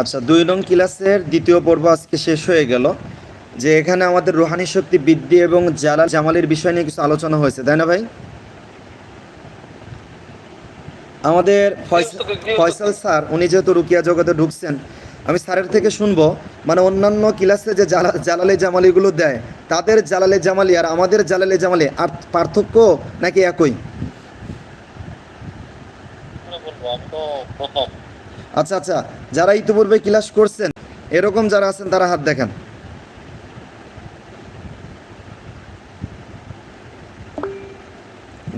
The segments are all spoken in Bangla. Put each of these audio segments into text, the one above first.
আচ্ছা দুই নং ক্লাসের দ্বিতীয় পর্ব আজকে শেষ হয়ে গেল যে এখানে আমাদের রুহানি শক্তি বৃদ্ধি এবং জালাল জামালের বিষয় নিয়ে কিছু আলোচনা হয়েছে তাই না ভাই? আমাদের ফয়সাল স্যার উনি যেহেতু রুকিয়া জগতে ঢুকছেন আমি স্যারের থেকে শুনব মানে অন্যান্য ক্লাসে যে জালা জালালে জামালিগুলো দেয় তাদের জালালে জামালি আর আমাদের জালালে জামালি আর পার্থক্য নাকি একই বলব আমি তো প্রথম আচ্ছা আচ্ছা যারা ইতিপূর্বে ক্লাস করছেন এরকম যারা আছেন তারা হাত দেখান।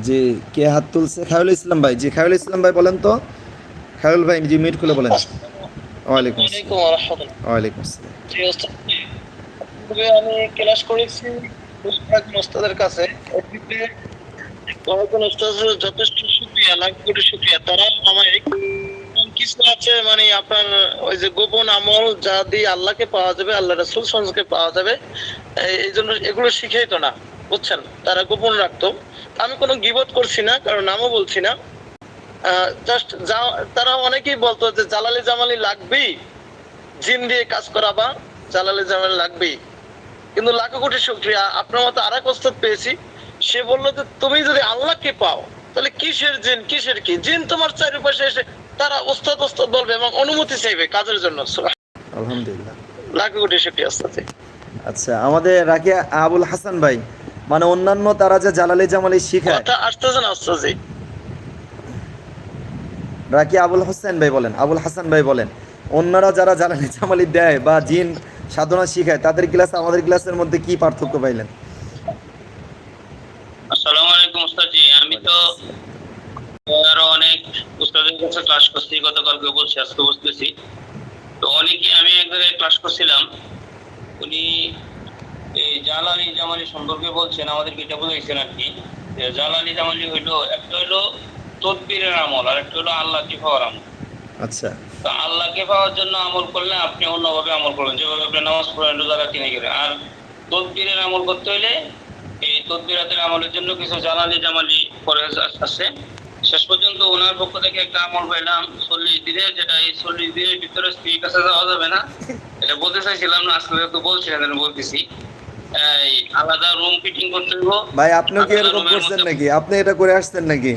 জি কে হাত তুলছে? খায়রুল ইসলাম ভাই। জি খায়রুল ইসলাম ভাই বলেন তো। খায়ুল ভাই জি মিট খুলে বলেন। ওয়ালাইকুম আসসালাম। ওয়ালাইকুম আসসালাম। জি ওস্তাদ। আমি ক্লাস করেছি কয়েকজন ওস্তাদের কাছে। কয়েকজন ওস্তাদের যথেষ্ট লাখ কোটি শুক্রিয়া। তারা কিছু আছে মানে আপনার ওই যে গোপন আমল যা দিয়ে আল্লাহকে পাওয়া যাবে, আল্লাহ রাসূল সঙ্গে পাওয়া যাবে, এই- জন্য এগুলো না, বুঝছেন? তারা গোপন রাখতো। আমি কোনো গিবত করছি না, কারণ নামও বলছি না। জাস্ট তারা অনেকেই বলতো যে জালালি জামালি লাগবেই, জিন দিয়ে কাজ করাবা, জালালি জামালি লাগবেই। কিন্তু লাখো কোটি শুক্রিয়া, আপনার মতো আর এক পেয়েছি, সে বলল যে, তুমি যদি আল্লাহকে পাও তাহলে কিসের জিন? কিসের কি? জিন তোমার চারিপাশে এসে তারা ওস্তাদ ওস্তাদ বলবে এবং অনুমতি চাইবে কাজের জন্য। আলহামদুলিল্লাহ। লাখো কোটি শুক্রিয়া ওস্তাদ। আচ্ছা আমাদের রাকি আবুল হাসান ভাই মানে অন্যান্য তারা যে জালালি জামালি শিখায় কথা আসতেছে না ওস্তাদ। রাকি আবুল হোসেন ভাই বলেন আবুল হাসান ভাই বলেন অন্যরা যারা জালালি জামালি দেয় বা জিন সাধনা শিখায় তাদের ক্লাস আমাদের ক্লাসের মধ্যে কি পার্থক্য পাইলেন? আসসালামু আমি তো আরও অনেক উস্তাদের কাছে ক্লাস করছি গতকালকে বলছি আজকে বসতেছি তো অনেকে আমি এক জায়গায় ক্লাস করছিলাম উনি এই জালালি জামালি সম্পর্কে বলছেন আমাদেরকে এটা বুঝাইছেন আর কি যে জালালি জামালি হইল একটা হইল তদবিরের আমল আর একটা হলো আল্লাহকে পাওয়ার আমল। আচ্ছা। তো আল্লাহকে পাওয়ার জন্য আমল করলে আপনি অন্যভাবে আমল করবেন যেভাবে আপনি নামাজ পড়েন রোজা রাখেন এগুলো। আর তদবিরের আমল করতে এই তদবিরাতের আমলের জন্য কিছু জালালি জামালি পরে আছে শেষ পর্যন্ত ওনার পক্ষ থেকে একটা আমল পাইলাম চল্লিশ দিনে যেটা এই চল্লিশ দিনের ভিতরে স্ত্রীর কাছে যাওয়া যাবে না। এটা বলতে চাইছিলাম না আজকে আমি বলতেছি। আলাদা রুম ফিটিং করতে হইব। ভাই আপনিও কি এরকম করছেন নাকি? আপনি এটা করে আসছেন নাকি?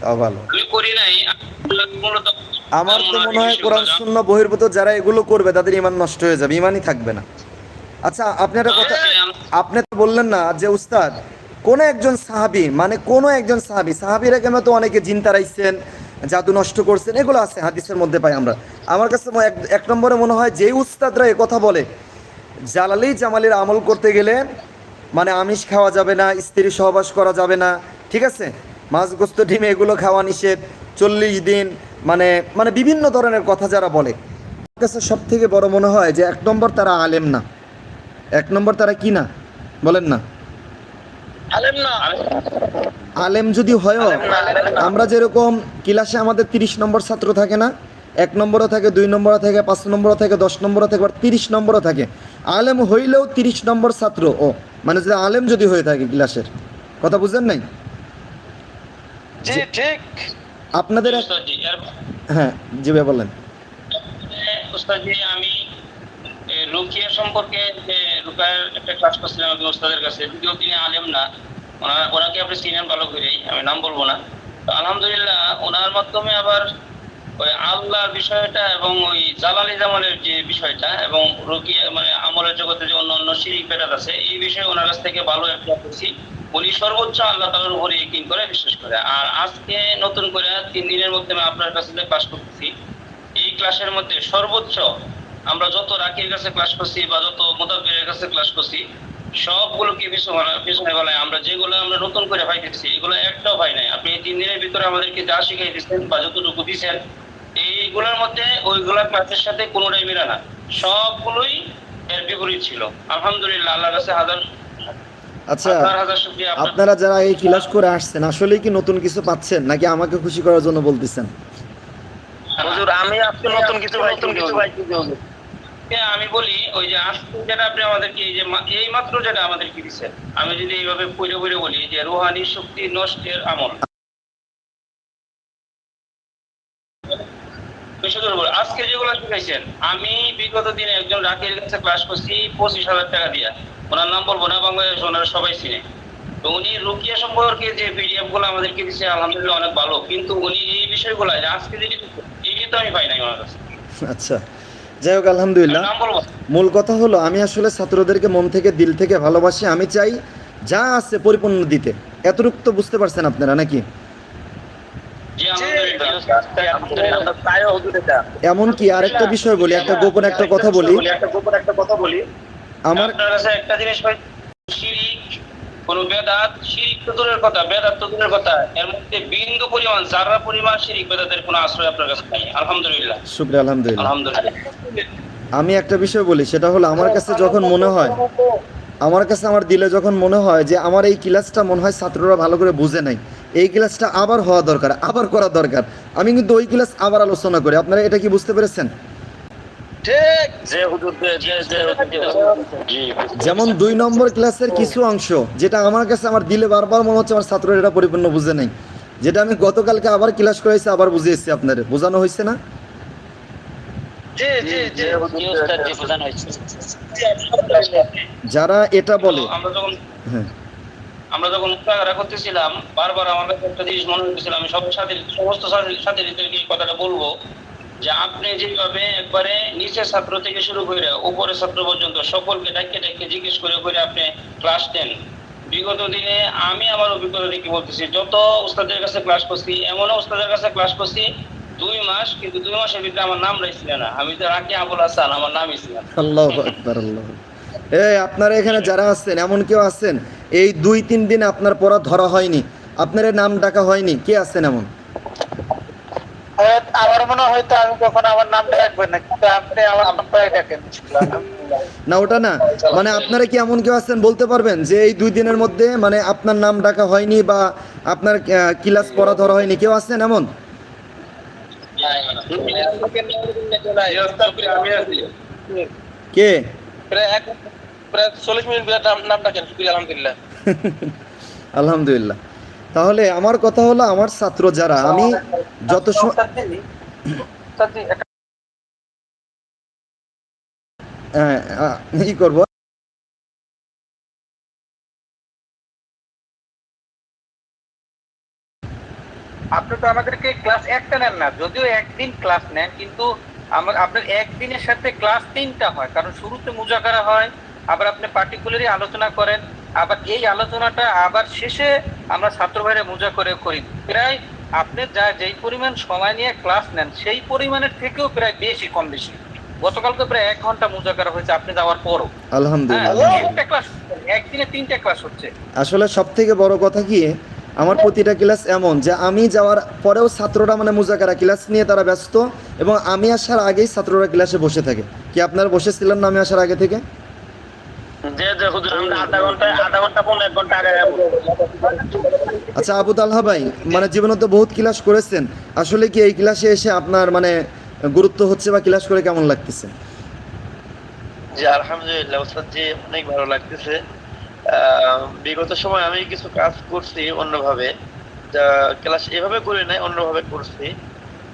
তাও ভালো। আমি করি নাই। আমার তো মনে হয় কোরআন। শূন্য বহির্ভূত যারা এগুলো করবে তাদের ইমান নষ্ট হয়ে যাবে। ইমানই থাকবে না। আচ্ছা আপনি একটা কথা আপনি তো বললেন না যে উস্তাদ কোন একজন সাহাবি মানে কোন একজন সাহাবি সাহাবিরা কেন তো অনেকে জিন তারাইছেন জাদু নষ্ট করছেন এগুলো আছে হাদিসের মধ্যে পাই আমরা। আমার কাছে এক- এক নম্বরে মনে হয় যে উস্তাদরা এ কথা বলে জালালি জামালির আমল করতে গেলে মানে আমিষ খাওয়া যাবে না স্ত্রী সহবাস করা যাবে না ঠিক আছে? মাছ গোস্ত ডিম এগুলো খাওয়া নিষেধ চল্লিশ দিন মানে মানে বিভিন্ন ধরনের কথা যারা বলে। আমার কাছে সব থেকে বড় মনে হয় যে এক নম্বর তারা আলেম না। এক নম্বর তারা কি না? বলেন না। আলেম না। আলেম যদি হয় আমরা যেরকম ক্লাসে আমাদের তিরিশ নম্বর ছাত্র থাকে না এক নম্বরও থাকে দুই নম্বরও থাকে পাঁচ নম্বরও থাকে দশ নম্বরও থাকে বা তিরিশ নম্বরও থাকে। আলেম হইলেও তিরিশ নম্বর ছাত্র ও মানে যদি আলেম যদি হয়ে থাকে ক্লাসের। কথা বুঝলেন নাই? আপনাদের হ্যাঁ জি ভাই বলেন। আমি রুকিয়া সম্পর্কে, যে রুকায়ের একটা ক্লাস করছিলাম একজন উস্তাদের কাছে, যদিও তিনি আলেম না ওনার ওনাকে আপনি চিনেন ভালো করেই, আমি নাম বলব না। তো আলহামদুলিল্লাহ, ওনার মাধ্যমে আবার ওই আল্লাহর বিষয়টা এবং ওই জালালি জামালের যে বিষয়টা এবং রুকিয়া মানে আমলের জগতে যে অন্য অন্য শিরিক পেটাত আছে, এই বিষয়ে ওনার কাছ থেকে ভালো একটা করছি উনি সর্বোচ্চ আল্লাহ তালার উপরে ইকিন করে, বিশ্বাস করে। আর আজকে নতুন করে তিন দিনের মধ্যে আমি আপনার কাছে যে ক্লাস করতেছি, এই ক্লাসের মধ্যে সর্বোচ্চ আমরা যত রাকির কাছে ক্লাস করছি বা যত মোতাবের কাছে ক্লাস করছি সবগুলোকে পিছনে গলায়? আমরা যেগুলো আমরা নতুন করে পাইতেছি এগুলো একটাও পাই নাই। আপনি এই তিন দিনের ভিতরে আমাদেরকে যা শিখাই দিচ্ছেন বা যতটুকু দিচ্ছেন এইগুলোর মধ্যে ওইগুলা ক্লাসের সাথে কোনোটাই মিলে না। সবগুলোই এর বিপরীত ছিল। আলহামদুলিল্লাহ আল্লাহর কাছে হাজার আচ্ছা আপনারা। যারা এই ক্লাস করে আসছেন আসলে কি নতুন কিছু পাচ্ছেন নাকি আমাকে খুশি করার জন্য বলতেছেন? হুজুর আমি আজকে নতুন কিছু নতুন কিছু পাইছি হ্যাঁ, আমি বলি ওই যে আজকে যেটা আপনি আমাদেরকে এই যে এই মাত্র যেটা আমাদেরকে দিচ্ছেন আমি যদি এইভাবে পড়ে পড়ে বলি যে রুহানি শক্তি নষ্টের আমল। আজকে যেগুলো শিখাইছেন আমি বিগত দিনে একজন রাকির কাছে ক্লাস করছি পঁচিশ হাজার টাকা দিয়া। ওনার নাম বলব না বাংলাদেশ ওনারা সবাই চিনে। তো উনি রুকিয়া সম্পর্কে যে পিডিএফগুলো আমাদেরকে দিচ্ছে আলহামদুলিল্লাহ অনেক ভালো। কিন্তু উনি এই বিষয়গুলো আজকে যে এই তো আমি পাই নাই ওনার কাছে। আচ্ছা। যাই হোক আলহামদুলিল্লাহ মূল কথা হলো আমি আসলে ছাত্রদেরকে মন থেকে দিল থেকে ভালোবাসি আমি চাই যা আছে পরিপূর্ণ দিতে এতটুকু তো বুঝতে পারছেন আপনারা নাকি আলহামদুলিল্লাহ এমনকি আরেকটা বিষয় বলি একটা গোপন একটা কথা বলি আমার একটা জিনিস কোন বেদাত শিরিক তো দূরের কথা বেদাত তো দূরের কথা। এর মধ্যে বিন্দু পরিমাণ যারা পরিমাণ শিরিক বেদাতের কোনো আশ্রয় আপনার কাছে নাই। আলহামদুলিল্লাহ। শুক্রিয়া আলহামদুলিল্লাহ। আলহামদুলিল্লাহ। আমি একটা বিষয় বলি সেটা হলো আমার কাছে যখন মনে হয় আমার কাছে আমার দিলে যখন মনে হয় যে আমার এই ক্লাসটা মনে হয় ছাত্ররা ভালো করে বুঝে নাই এই ক্লাসটা আবার হওয়া দরকার আবার করা দরকার। আমি কিন্তু ওই ক্লাস আবার আলোচনা করি। আপনারা এটা কি বুঝতে পেরেছেন ঠিক যে হুজুর যে যে জি যেমন দুই নম্বর ক্লাসের কিছু অংশ যেটা আমার কাছে আমার দিলে বারবার মনে হচ্ছে আমার ছাত্ররা এটা পরিপূর্ণ বুঝে নাই। যেটা আমি গতকালকে আবার ক্লাস করাইছি আবার বুঝিয়েছি আপনাদের। বোঝানো হয়েছে না? যারা এটা বলে আমরা যখন হ্যাঁ। আমরা যখন করতেছিলাম বারবার আমার কাছে একটা জিনিস মনে হচ্ছিল আমি সব সাথে সমস্ত সাথী- এই কথাটা বলব। যে আপনি যেভাবে একবারে নিচের ছাত্র থেকে শুরু করে উপরের ছাত্র পর্যন্ত সকলকে ডাকে ডাকে জিজ্ঞেস করে করে আপনি ক্লাস নেন। বিগত দিনে আমি আমার অভিজ্ঞতা থেকে বলতেছি, যত উস্তাদের কাছে ক্লাস করছি, এমনও উস্তাদের কাছে ক্লাস করছি, দুই মাস কিন্তু দুই মাসের ভিতরে আমার নাম রয়েছিল না। আমি তো রাকি আবুল হাসান, আমার নামই ছিল এই আপনারা এখানে যারা আছেন, এমন কেউ আছেন? এই দুই, তিন দিন আপনার পড়া ধরা হয়নি, আপনার নাম ডাকা হয়নি, কে আছেন এমন? আমার মনে হয় হয়তো আমি কখনো আমার নামটা রাখবেন না কিন্তু আপনি আমার নামটাই ডাকেন না ওটা না। মানে আপনারা কি এমন কেউ আছেন বলতে পারবেন যে এই দুই দিনের মধ্যে মানে আপনার নাম ডাকা হয়নি বা আপনার ক্লাস পড়া ধরা হয়নি? কেউ আছেন এমন? কে? প্রায় এক প্রায় চল্লিশ মিনিট নাম ডাকেন আলহামদুলিল্লাহ। আলহামদুলিল্লাহ। তাহলে আমার কথা হলো আমার ছাত্র যারা আমি যত সময় হ্যাঁ, ই করব। আপনি তো আমাদেরকে ক্লাস একটা নেন না? যদিও একদিন ক্লাস নেন কিন্তু আমার আপনার একদিনের সাথে ক্লাস তিনটা হয়। কারণ শুরুতে মুজাকারা হয় আবার আপনি পার্টিকুলারই আলোচনা করেন। আবার এই আলোচনাটা আবার শেষে আমরা ছাত্র ভাইরা মুজা করে করি। প্রায় আপনি যা যেই পরিমাণ সময় নিয়ে ক্লাস নেন সেই পরিমাণের থেকেও প্রায় বেশি কম বেশি। গতকালকে প্রায় এক ঘণ্টা মুজাকারা হয়েছে আপনি যাওয়ার পরও। হ্যাঁ আলহামদুলিল্লাহ একটা ক্লাস একদিনে তিনটা ক্লাস হচ্ছে। আসলে সব থেকে বড় কথা কি আমার প্রতিটা ক্লাস এমন যে আমি যাওয়ার পরেও ছাত্ররা মানে মুজাকারা ক্লাস নিয়ে তারা ব্যস্ত এবং আমি আসার আগেই ছাত্ররা ক্লাসে বসে থাকে। কি আপনারা বসেছিলেন না আমি আসার আগে থেকে? যে যে হুজুর আমরা আধা ঘণ্টা আধা ঘণ্টা পনেরো এক ঘণ্টা আগে আচ্ছা আবু তালহা ভাই মানে জীবনে তো বহুত ক্লাস করেছেন। আসলে কি এই ক্লাসে এসে আপনার মানে গুরুত্ব হচ্ছে বা ক্লাস করে কেমন লাগতেছে? জি আলহামদুলিল্লাহ ওস্তাদ জি অনেক ভালো লাগতেছে। বিগত সময় আমি কিছু কাজ করছি অন্যভাবে। যা ক্লাস এভাবে করি নাই অন্যভাবে করছি।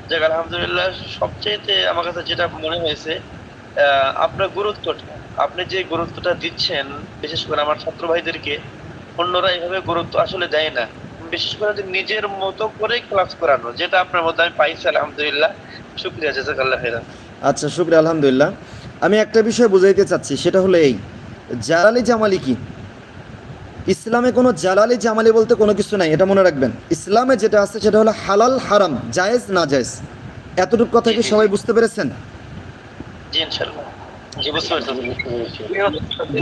যাক আলহামদুলিল্লাহ সবচেয়েতে আমার কাছে যেটা মনে হয়েছে আপনার গুরুত্বটা। আপনি যে গুরুত্বটা দিচ্ছেন বিশেষ করে আমার ছাত্র ভাইদেরকে অন্যরা এভাবে গুরুত্ব আসলে দেয় না। বিশেষ করে যে নিজের মতো করে ক্লাস করানো যেটা আপনার মধ্যে আমি পাইছি আলহামদুলিল্লাহ। শুক্রিয়া জাজাকাল্লাহ খাইরান। আচ্ছা শুক্রিয়া আলহামদুলিল্লাহ। আমি একটা বিষয় বুঝাইতে চাচ্ছি সেটা হলো এই জালালি জামালি কি? ইসলামে কোনো জালালি জামালি বলতে কোনো কিছু নাই এটা মনে রাখবেন। ইসলামে যেটা আছে সেটা হলো হালাল হারাম জায়েজ না জায়েজ। এতটুকু কথা কি সবাই বুঝতে পেরেছেন? জি ইনশাল্লাহ জি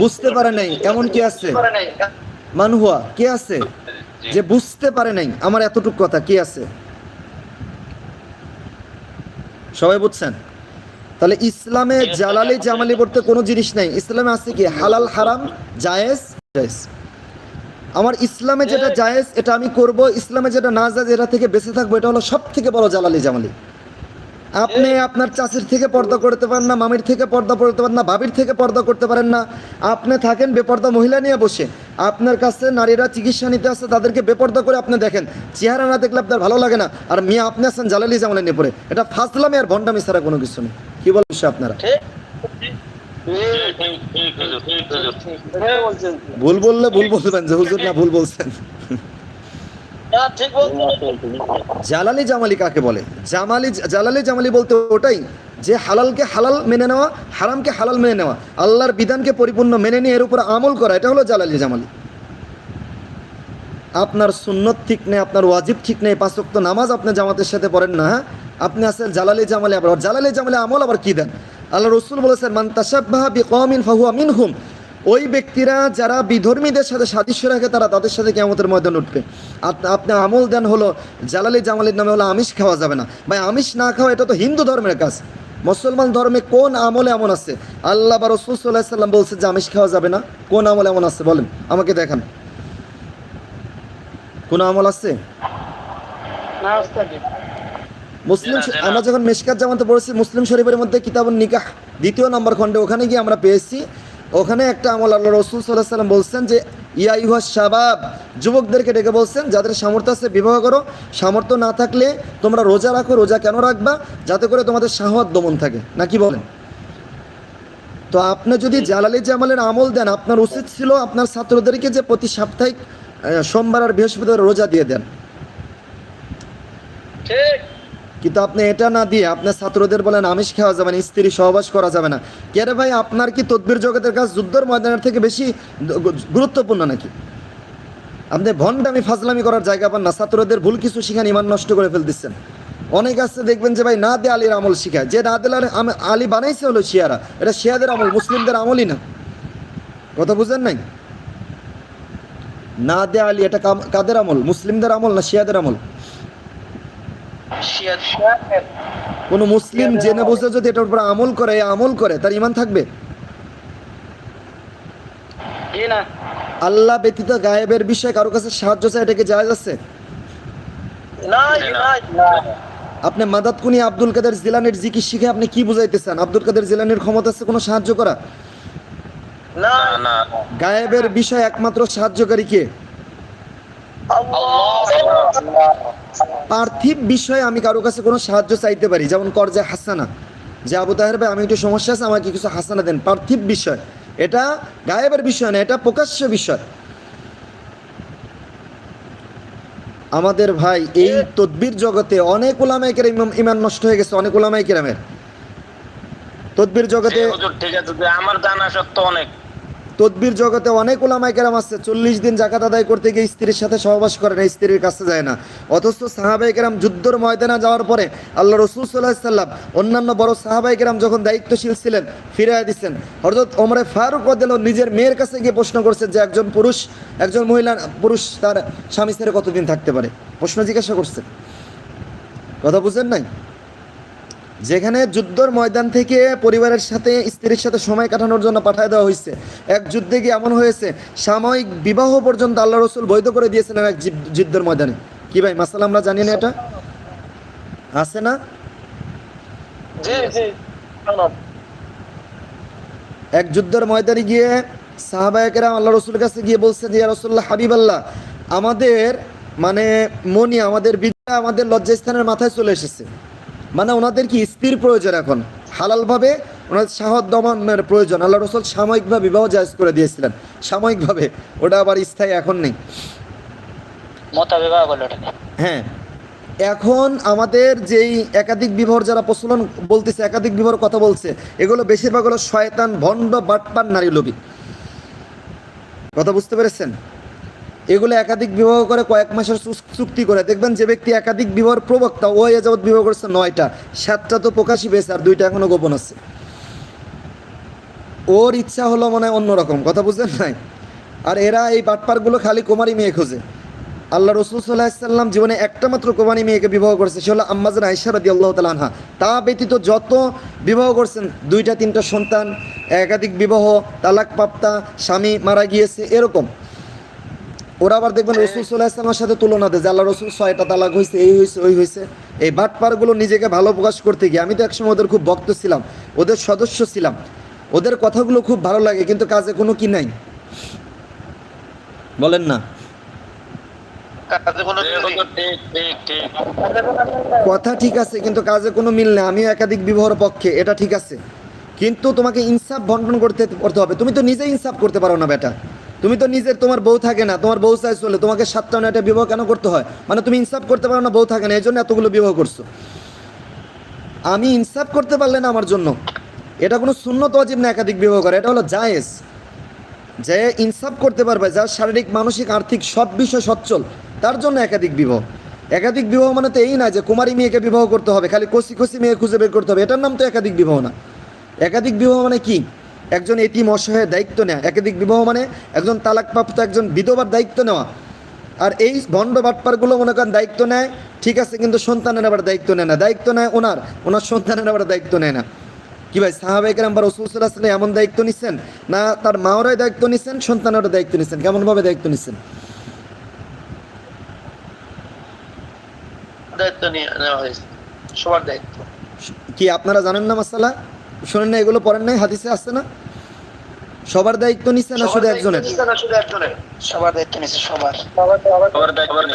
বুঝতে পারে নাই এমন কি আছে? মানহুয়া কে আছে? যে বুঝতে পারে নাই আমার এতটুকু কথা কে আছে? সবাই বুঝছেন? তাহলে ইসলামে জালালি জামালি বলতে কোনো জিনিস নাই। ইসলামে আছে কি? হালাল হারাম জায়েজ জায়েজ। আমার ইসলামে যেটা জায়েজ এটা আমি করব। ইসলামে যেটা না জায়েজ এটা থেকে বেঁচে থাকব এটা হলো সব থেকে বড় জালালি জামালি। আপনি আপনার চাষির থেকে পর্দা করতে পারেন না মামির থেকে পর্দা করতে পারেন না ভাবির থেকে পর্দা করতে পারেন না আপনি থাকেন বেপর্দা মহিলা নিয়ে বসে আপনার কাছে নারীরা চিকিৎসা নিতে আসছে তাদেরকে বেপর্দা করে আপনি দেখেন চেহারা না দেখলে আপনার ভালো লাগে না আর মেয়ে আপনি আছেন জালালি জামালে নিয়ে পড়ে এটা ফাজলামি আর ভণ্ডামি ছাড়া কোনো কিছু নেই কি বলবেন সে আপনারা হ্যাঁ ভুল বললে ভুল বলবেন যে হুজুর না ভুল বলছেন জালালি জামালি কাকে বলে? জামালি জালালি জামালি বলতে ওটাই যে হালালকে হালাল মেনে নেওয়া হারামকে হালাল মেনে নেওয়া আল্লাহর বিধানকে পরিপূর্ণ মেনে নিয়ে এর উপর আমল করা এটা হলো জালালি জামালি। আপনার সুন্নত ঠিক নেই আপনার ওয়াজিব ঠিক নেই পাঁচক্ত নামাজ আপনি জামাতের সাথে পড়েন না হ্যাঁ? আপনি আসেন জালালি জামালি আবার জালালি জামালি আমল আবার কি দেন? আল্লাহ রসুল বলেছেন মান তাসাব্বাহা বিকওয়ামিন ফাহুয়া মিনহুম। ওই ব্যক্তিরা যারা বিধর্মীদের সাথে সাদৃশ্য রাখে তারা তাদের সাথে কেমতের ময়দান উঠবে। আপ- আপনি আমল দেন হলো জালালি জামালির নামে হলো আমিষ খাওয়া যাবে না। ভাই আমিষ না খাওয়া এটা তো হিন্দু ধর্মের কাজ। মুসলমান ধর্মে কোন আমলে এমন আছে? আল্লাহ বা রসুল সাল্লাহ সাল্লাম বলছে যে আমিষ খাওয়া যাবে না। কোন আমল এমন আছে বলেন? আমাকে দেখান। কোন আমল আছে? মুসলিম। আমরা যখন মেশকাত জামাতে পড়েছি মুসলিম শরীফের মধ্যে কিতাবুন নিকাহ দ্বিতীয় নম্বর খণ্ডে ওখানে গিয়ে আমরা পেয়েছি ওখানে একটা আমল আল্লাহ রসুল সাল্লাহ সাল্লাম বলছেন যে, ইয়া ইহা শাবাব, যুবকদেরকে ডেকে বলছেন, যাদের সামর্থ্য আছে বিবাহ করো, সামর্থ্য না থাকলে তোমরা রোজা রাখো, রোজা কেন রাখবা? যাতে করে তোমাদের সাহত দমন থাকে। নাকি বলেন? তো আপনি যদি জালালি জামালের আমল দেন, আপনার উচিত ছিল আপনার ছাত্রদেরকে যে প্রতি সাপ্তাহিক সোমবার আর বৃহস্পতিবার রোজা দিয়ে দেন। ঠিক। কিন্তু আপনি এটা না দিয়ে আপনার ছাত্রদের বলেন, আমিষ খাওয়া যাবে না, স্ত্রী সহবাস করা যাবে না। কে রে ভাই, আপনার কি তদ্বির জগতের কাজ যুদ্ধর ময়দানের থেকে বেশি গুরুত্বপূর্ণ নাকি? আপনি ভণ্ডামি, ফাজলামি করার জায়গা পান না, ছাত্রদের ভুল কিছু শিখান, ইমান নষ্ট করে ফেলতেছেন অনেক আছে, দেখবেন যে ভাই, না দে আলীর আমল শিখায়। যে না দিলার আলী বানাইছে হলো শিয়ারা। এটা শিয়াদের আমল, মুসলিমদের আমলই না। কথা বুঝেন নাই? না দে আলী এটা কাদের আমল? মুসলিমদের আমল না শিয়াদের আমল? কোন মুসলিম জেনে বুঝে যদি এটার উপর আমল করে আমল করে তার ইমান থাকবে? আল্লাহ ব্যতীত গায়েবের বিষয়ে কারও কাছে সাহায্য চাই এটাকে জায়েজ আছে? নাই নাই না। আপনি মাদাত কুনি আব্দুল কাদের জিলানির জিকির শিখে আপনি কি বুঝাইতেছেন? আব্দুল কাদের জিলানির ক্ষমতা আছে কোনো সাহায্য করা? না না না। গায়েবের বিষয়ে একমাত্র সাহায্যকারী কে? আল্লাহ। পার্থিব বিষয়ে আমি কারও কাছে কোনো সাহায্য চাইতে পারি, যেমন করজে হাসানা। যে আবু তাহের ভাই, আমি একটু সমস্যা আছে, আমাকে কিছু হাসানা দেন। পার্থিব বিষয়, এটা গায়েবের বিষয় না, এটা প্রকাশ্য বিষয়। আমাদের ভাই, এই তদ্বির জগতে অনেক ওলামাইকের ইমান নষ্ট হয়ে গেছে, অনেক ওলামাইকেরামের তদ্বির জগতে ঠিক আছে আমার জানা সত্য অনেক। তদ্বির জগতে অনেক ওলামাই কেরাম আছে, চল্লিশ দিন জাকাত আদায় করতে গিয়ে স্ত্রীর সাথে সহবাস করে না, স্ত্রীর কাছে যায় না। অথচ সাহাবাই কেরাম যুদ্ধর ময়দানে যাওয়ার পরে আল্লাহ রসুল সাল্লাহ সাল্লাম অন্যান্য বড় সাহাবাই কেরাম যখন দায়িত্বশীল ছিলেন ফিরাই দিচ্ছেন হরজত ওমরে ফারুক দিল নিজের মেয়ের কাছে গিয়ে প্রশ্ন করছে যে, একজন পুরুষ, একজন মহিলা, পুরুষ তার স্বামী ছেড়ে কতদিন থাকতে পারে? প্রশ্ন জিজ্ঞাসা করছে। কথা বুঝেন নাই? যেখানে যুদ্ধর ময়দান থেকে পরিবারের সাথে স্ত্রীর সাথে সময় কাটানোর জন্য পাঠিয়ে দেওয়া হয়েছে। এক যুদ্ধে গিয়ে এমন হয়েছে সাময়িক বিবাহ পর্যন্ত আল্লাহ রসুল বৈধ করে দিয়েছিলেন এক যুদ্ধ- যুদ্ধের ময়দানে। কি ভাই মাসাল আমরা জানি না এটা? আছে না। এক যুদ্ধের ময়দানে গিয়ে সাহাবায়কেরা আল্লাহ রসুলের কাছে গিয়ে বলছে যে রসুল্লাহ হাবিব আল্লাহ আমাদের মানে মনি আমাদের বিদ্যা আমাদের লজ্জাস্থানের মাথায় চলে এসেছে। মানে ওনাদের কি স্ত্রীর প্রয়োজন এখন? হালালভাবে ওনাদের সাহদ দমনের প্রয়োজন। আল্লাহ রসুল সাময়িকভাবে বিবাহ জায়জ করে দিয়েছিলেন। সাময়িকভাবে। ওটা আবার স্থায়ী এখন নেই। বিবাহ হ্যাঁ। এখন আমাদের যেই একাধিক বিবাহর যারা প্রচলন বলতেছে একাধিক বিবাহর কথা বলছে এগুলো বেশিরভাগ হলো শয়তান ভণ্ড বাটপান নারী লোভী কথা বুঝতে পেরেছেন? এগুলো একাধিক বিবাহ করে কয়েক মাসের চুক্তি করে। দেখবেন যে ব্যক্তি একাধিক বিবাহের প্রবক্তা, ও এ যাবৎ বিবাহ করেছে নয়টা। সাতটা তো প্রকাশই পেয়েছে, আর দুইটা এখনও গোপন আছে। ওর ইচ্ছা হলো মনে হয় অন্যরকম, কথা বুঝলেন নাই? আর এরা এই বাটপারগুলো খালি কুমারী মেয়ে খোঁজে। আল্লাহ রসুল সাল্লাহাম জীবনে একটা মাত্র কোরবানি মেয়েকে বিবাহ করেছে, সে হলো আম্মাজান আইসা রাদি আল্লাহ তালানহা তা ব্যতীত যত বিবাহ করছেন, দুইটা, তিনটা সন্তান, একাধিক বিবাহ তালাক পাপ্তা স্বামী মারা গিয়েছে, এরকম। ওরা আবার দেখবেন রসুল সাল্লাহ ইসলামের সাথে তুলনা দেয় যে আল্লাহ রসুল ছয়টা তালাক হয়েছে এই হয়েছে ওই হয়েছে এই বাটপারগুলো নিজেকে ভালো প্রকাশ করতে গিয়ে আমি তো একসময় ওদের খুব ভক্ত ছিলাম ওদের সদস্য ছিলাম। ওদের কথাগুলো খুব ভালো লাগে কিন্তু কাজে কোনো কি নাই। বলেন না। কথা ঠিক আছে কিন্তু কাজে কোনো মিল নেই আমিও একাধিক বিবাহর পক্ষে এটা ঠিক আছে। কিন্তু তোমাকে ইনসাফ বন্টন করতে করতে হবে। তুমি তো নিজে ইনসাফ করতে পারো না বেটা। তুমি তো নিজের, তোমার বউ থাকে না, তোমার বউ চাই চলে, তোমাকে সাতটা নয়টা বিবাহ কেন করতে হয়? মানে তুমি ইনসাফ করতে পারো না, বউ থাকে না এই জন্য এতগুলো বিবাহ করছ। আমি ইনসাফ করতে পারলে না আমার জন্য। এটা কোনো শূন্যত অজীব না একাধিক বিবাহ করে, এটা হলো জায়েজ। যে ইনসাফ করতে পারবে, যার শারীরিক, মানসিক, আর্থিক সব বিষয় সচ্ছল, তার জন্য একাধিক বিবাহ। একাধিক বিবাহ মানে তো এই না যে কুমারী মেয়েকে বিবাহ করতে হবে, খালি কষি কষি মেয়ে খুঁজে বের করতে হবে, এটার নাম তো একাধিক বিবাহ না। একাধিক বিবাহ মানে কি? একজন এতিম অসহায়ের দায়িত্ব নেওয়া একাধিক বিবাহ মানে একজন তালাকপ্রাপ্ত একজন বিধবার দায়িত্ব নেওয়া। আর এই ভণ্ড বাটপারগুলো মনে করেন দায়িত্ব নেয় ঠিক আছে কিন্তু সন্তানের আবার দায়িত্ব নেয় না। দায়িত্ব নেয় ওনার ওনার সন্তানের আবার দায়িত্ব নেয় না। কি ভাই সাহাবাইকেরাম বা রসুল সাল্লাহ সাল্লাম এমন দায়িত্ব নিচ্ছেন না তার মাওরাই দায়িত্ব নিচ্ছেন সন্তানেরও দায়িত্ব নিচ্ছেন কেমনভাবে দায়িত্ব নিচ্ছেন দায়িত্ব নিয়ে নেওয়া হয়েছে। সবার দায়িত্ব। কি আপনারা জানেন না মাসালা শোনেন না এগুলো পড়েন নাই হাদিসে আসছে না? সবার দায়িত্ব নিচ্ছে না শুধু একজনের।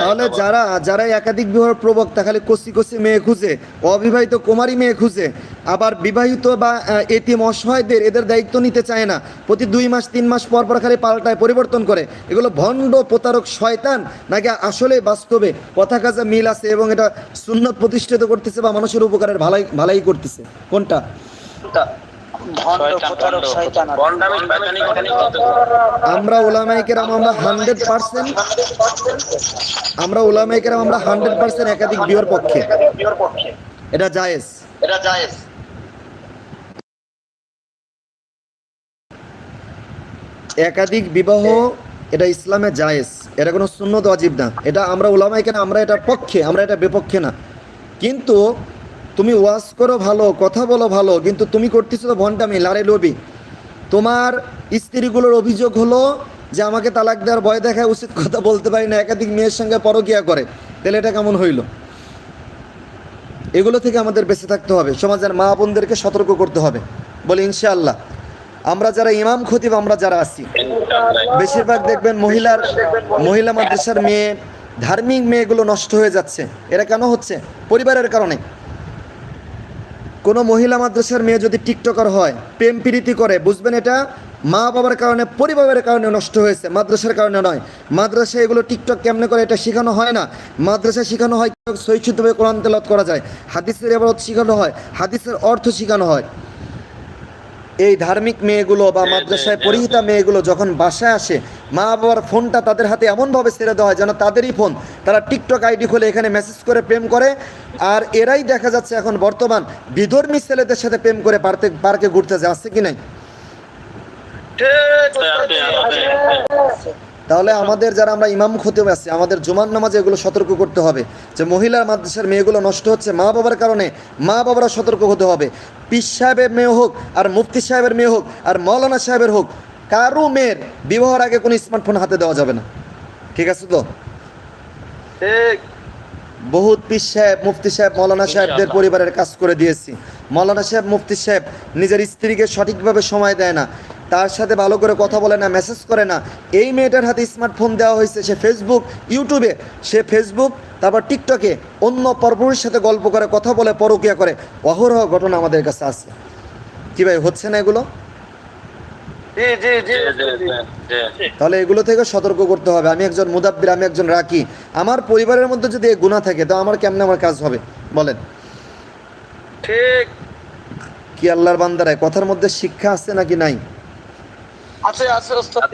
তাহলে যারা যারা একাধিক বিবাহের প্রবক্তা খালি কষি কষি মেয়ে খুঁজে অবিবাহিত কুমারী মেয়ে খুঁজে আবার বিবাহিত বা এতিম অসহায়দের এদের দায়িত্ব নিতে চায় না প্রতি দুই মাস তিন মাস পর পর খালি পাল্টায় পরিবর্তন করে এগুলো ভণ্ড প্রতারক শয়তান নাকি আসলে বাস্তবে কথা কাজে মিল আছে এবং এটা সুন্নত প্রতিষ্ঠিত করতেছে বা মানুষের উপকারের ভালাই ভালাই করতেছে? কোনটা? আমরা ওলামাইকেরাম আমরা হান্ড্রেড পার্সেন্ট আমরা ওলামাইকেরাম আমরা হান্ড্রেড পার্সেন্ট একাধিক বিয়ের পক্ষে। এটা জায়েজ। এটা জায়েজ। একাধিক বিবাহ এটা ইসলামে জায়েজ। এটা কোনো সুন্নত অজীব না। এটা আমরা ওলামাই কেন আমরা এটার পক্ষে আমরা এটা বিপক্ষে না। কিন্তু তুমি ওয়াজ করো ভালো, কথা বলো ভালো, কিন্তু তুমি করতেছো তো ভণ্ডামি, লারে লবি তোমার স্ত্রীগুলোর অভিযোগ হলো যে আমাকে তালাক দেওয়ার ভয় দেখায়, উচিত কথা বলতে পারি না, একাধিক মেয়ের সঙ্গে পরকিয়া করে। তাহলে এটা কেমন হইল? এগুলো থেকে আমাদের বেঁচে থাকতে হবে, সমাজের মা বোনদেরকে সতর্ক করতে হবে। বলে ইনশাআল্লাহ, আমরা যারা ইমাম খতিব, আমরা যারা আছি, বেশিরভাগ দেখবেন মহিলার, মহিলা মাদ্রাসার মেয়ে, ধার্মিক মেয়েগুলো নষ্ট হয়ে যাচ্ছে। এরা কেন হচ্ছে? পরিবারের কারণে। কোনো মহিলা মাদ্রাসার মেয়ে যদি টিকটকার হয়, প্রেম প্রীতি করে, বুঝবেন এটা? মা বাবার কারণে, পরিবারের কারণে নষ্ট হয়েছে, মাদ্রাসার কারণে নয়। মাদ্রাসায় এগুলো টিকটক কেমনে করে এটা শেখানো হয় না? মাদ্রাসায় শেখানো হয় সৈচ্ছিতভাবে কোরআন তেলত করা যায়, হাদিসের এবার শেখানো হয়, হাদিসের অর্থ শেখানো হয়। এই ধার্মিক মেয়েগুলো বা মাদ্রাসায় পরিহিতা মেয়েগুলো যখন বাসায় আসে, মা বাবার ফোনটা তাদের হাতে এমনভাবে ছেড়ে দেওয়া হয় যেন তাদেরই ফোন। তারা টিকটক আইডি খুলে এখানে মেসেজ করে প্রেম করে। আর এরাই দেখা যাচ্ছে এখন বর্তমান বিধর্মী ছেলেদের সাথে প্রেম করে পার্কে পার্কে ঘুরতে যাচ্ছে কি নাই? তাহলে আমাদের যারা আমরা ইমাম খতিব আছি আমাদের জুমান নামাজে এগুলো সতর্ক করতে হবে। যে মহিলার মাদ্রাসার মেয়েগুলো নষ্ট হচ্ছে মা বাবার কারণে মা বাবারা সতর্ক হতে হবে। পিস সাহেবের মেয়ে হোক আর মুফতি সাহেবের মেয়ে হোক আর মৌলানা সাহেবের হোক কারও মেয়ের বিবাহের আগে কোনো স্মার্টফোন হাতে দেওয়া যাবে না। ঠিক আছে তো? বহুত পীর সাহেব মুফতি সাহেব মৌলানা সাহেবদের পরিবারের কাজ করে দিয়েছি। মৌলানা সাহেব মুফতি সাহেব নিজের স্ত্রীকে সঠিকভাবে সময় দেয় না। তার সাথে ভালো করে কথা বলে না মেসেজ করে না। এই মেয়েটার হাতে স্মার্টফোন দেওয়া হয়েছে সে ফেসবুক ইউটিউবে সে ফেসবুক তারপর টিকটকে অন্য পরপুরুষের সাথে গল্প করে কথা বলে পরকিয়া করে। অহরহ ঘটনা আমাদের কাছে আছে। কি ভাই হচ্ছে না এগুলো। তাহলে এগুলো থেকে সতর্ক করতে হবে। আমি একজন মুদাব্বির আমি একজন রাখি আমার পরিবারের মধ্যে যদি এই গুণা থাকে তো আমার কেমনে আমার কাজ হবে? বলেন। ঠিক। কি আল্লাহর বান্দারায় কথার মধ্যে শিক্ষা আছে নাকি নাই? আছে আছে ওস্তাদ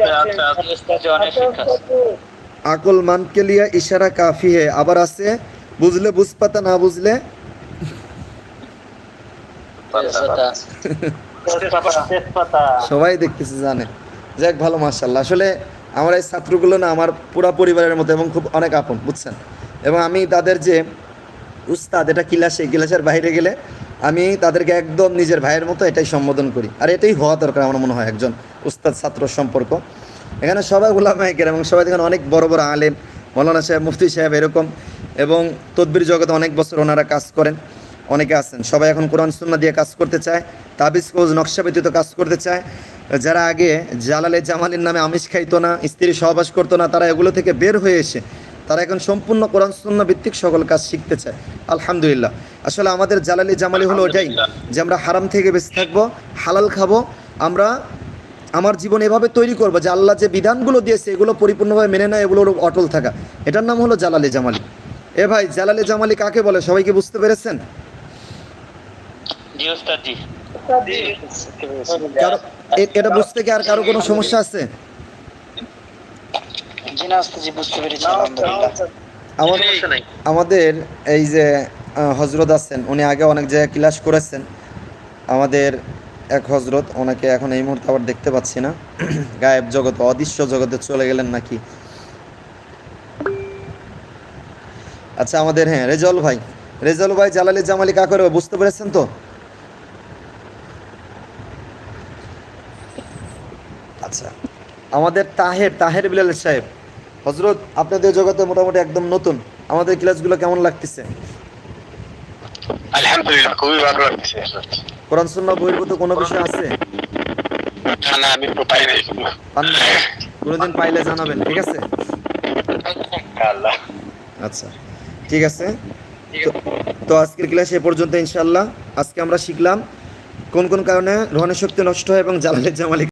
অনেক শিক্ষা আকল মানকে লিয়া ইশারা কাফি হে আবার আছে? বুঝলে বুঝপাতা না বুঝলে? সবাই দেখতেছে জানে। যাক ভালো মার্শাল্লাহ আসলে আমার এই ছাত্রগুলো না আমার পুরা পরিবারের মতো এবং খুব অনেক আপন বুঝছেন? এবং আমি তাদের যে উস্তাদ এটা কিলাসে কিলাসের বাইরে গেলে আমি তাদেরকে একদম নিজের ভাইয়ের মতো এটাই সম্বোধন করি। আর এটাই হওয়া দরকার আমার মনে হয় একজন উস্তাদ ছাত্র সম্পর্ক। এখানে সবাই উলামায়কের এবং সবাই এখানে অনেক বড় বড় আলেম, মৌলানা সাহেব, মুফতি সাহেব এরকম এবং তদবির জগতে অনেক বছর ওনারা কাজ করেন, অনেকে আছেন। সবাই এখন কোরআন সুন্না দিয়ে কাজ করতে চায়, তাবিজ কোজ নকশা ব্যতীত কাজ করতে চায়। যারা আগে জালালে জামালের নামে আমিষ খাইতো না, স্ত্রী সহবাস করতো না, তারা এগুলো থেকে বের হয়ে এসে তারা এখন সম্পূর্ণ কোরআন সুন্না ভিত্তিক সকল কাজ শিখতে চায়। আলহামদুলিল্লাহ। আসলে আমাদের জালালি জামালি হলো ওটাই যে আমরা হারাম থেকে বেঁচে থাকব হালাল খাব আমরা আমার জীবন এভাবে তৈরি করব যে আল্লাহ যে বিধানগুলো দিয়েছে এগুলো পরিপূর্ণভাবে মেনে নেয় এগুলোর অটল থাকা। এটার নাম হলো জালালি জামালি। এ ভাই জালালি জামালি কাকে বলে? সবাইকে বুঝতে পেরেছেন? জি ওস্তাদ জি কারও এ- এটা বুঝতে কি আর কারও কোনো সমস্যা আছে? জি না জি বুঝতে পেরেছি আলহামদুলিল্লাহ। আমার আমাদের এই যে হজরত আছেন উনি আগে অনেক জায়গায় ক্লাস করেছেন। আমাদের এক হজরত ওনাকে এখন এই মুহূর্তে আবার দেখতে পাচ্ছি না। গায়েব জগৎ অদৃশ্য জগতে চলে গেলেন নাকি? আচ্ছা আমাদের হ্যাঁ রেজল ভাই। রেজল ভাই জালালি জামালি কা করে বুঝতে পেরেছেন তো? আচ্ছা। আমাদের তাহের তাহের বিলাল সাহেব। হজরত আপনাদের জগতে মোটামুটি একদম নতুন। আমাদের ক্লাসগুলো কেমন লাগতেছে? আলহামদুলিল্লাহ খুবই ভালো লাগছে কোরআন সুন্নাহ বহির্ভূত কোনো বিষয় আছে? না আমি তো পাই নাই। কোনো। কোনোদিন পাইলে জানাবেন ঠিক আছে? আচ্ছা ঠিক আছে। তো- তো আজকের ক্লাস এ পর্যন্ত ইনশাল্লাহ আজকে আমরা শিখলাম কোন কোন কারণে রহনের শক্তি নষ্ট হয় এবং জালালের জামালি